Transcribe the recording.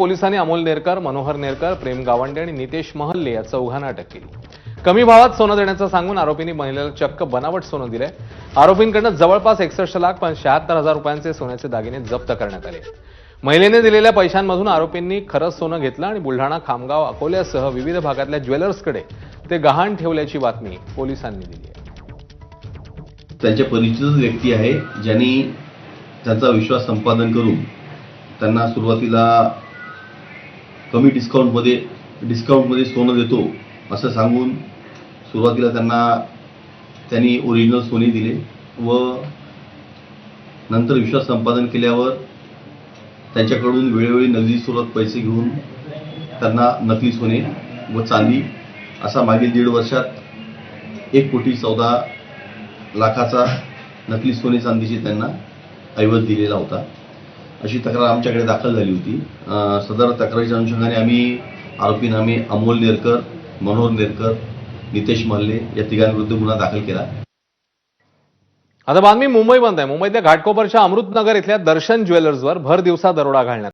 पोलिसांनी अमोल नेरकर मनोहर नेरकर प्रेम गावंडे आणि नितेश महल्ले या चौघांना अटक केली. कमी भावात सोनं देण्याचं सांगून आरोपींनी महिलेला चक्क बनावट सोनं दिलंय. आरोपींकडनं जवळपास एकसष्ट लाख पण शहात्तर हजार रुपयांचे सोन्याचे दागिने जप्त करण्यात आले. महिलेने दिलेल्या पैशांमधून आरोपींनी खरंच सोनं घेतलं आणि बुलढाणा खामगाव अकोल्यासह विविध भागातल्या ज्वेलर्सकडे ते गहाण ठेवल्याची बातमी पोलिसांनी दिली आहे. त्यांच्या परिचित व्यक्ती आहे ज्यांनी त्यांचा विश्वास संपादन करून त्यांना सुरुवातीला कमी डिस्काउंटमध्ये डिस्काउंटमध्ये सोनं देतो असं सांगून सुरुवातीला त्यांना त्यांनी ओरिजिनल सोने दिले व नंतर विश्वास संपादन केल्यावर त्यांच्याकडून वेळोवेळी नगदी स्वरूपात पैसे घेऊन त्यांना नकली सोने व चांदी असा मागील दीड वर्षात एक कोटी चौदा लाखाचा नकली सोने चांदीची त्यांना ऐवज दिलेला होता. अशी तक्रार आमच्याकडे दाखल झाली होती. सदर तक्रारीच्या अनुषंगाने आम्ही आरोपी आम्ही अमोल नेरकर मनोहर नेरकर नितेश मल्ले या तिघांविरुद्ध गुन्हा दाखल केला. आता बातमी मुंबई बंद आहे. मुंबईतल्या घाटकोपरच्या अमृतनगर इथल्या दर्शन ज्वेलर्सवर भर दिवसा दरोडा घालण्यात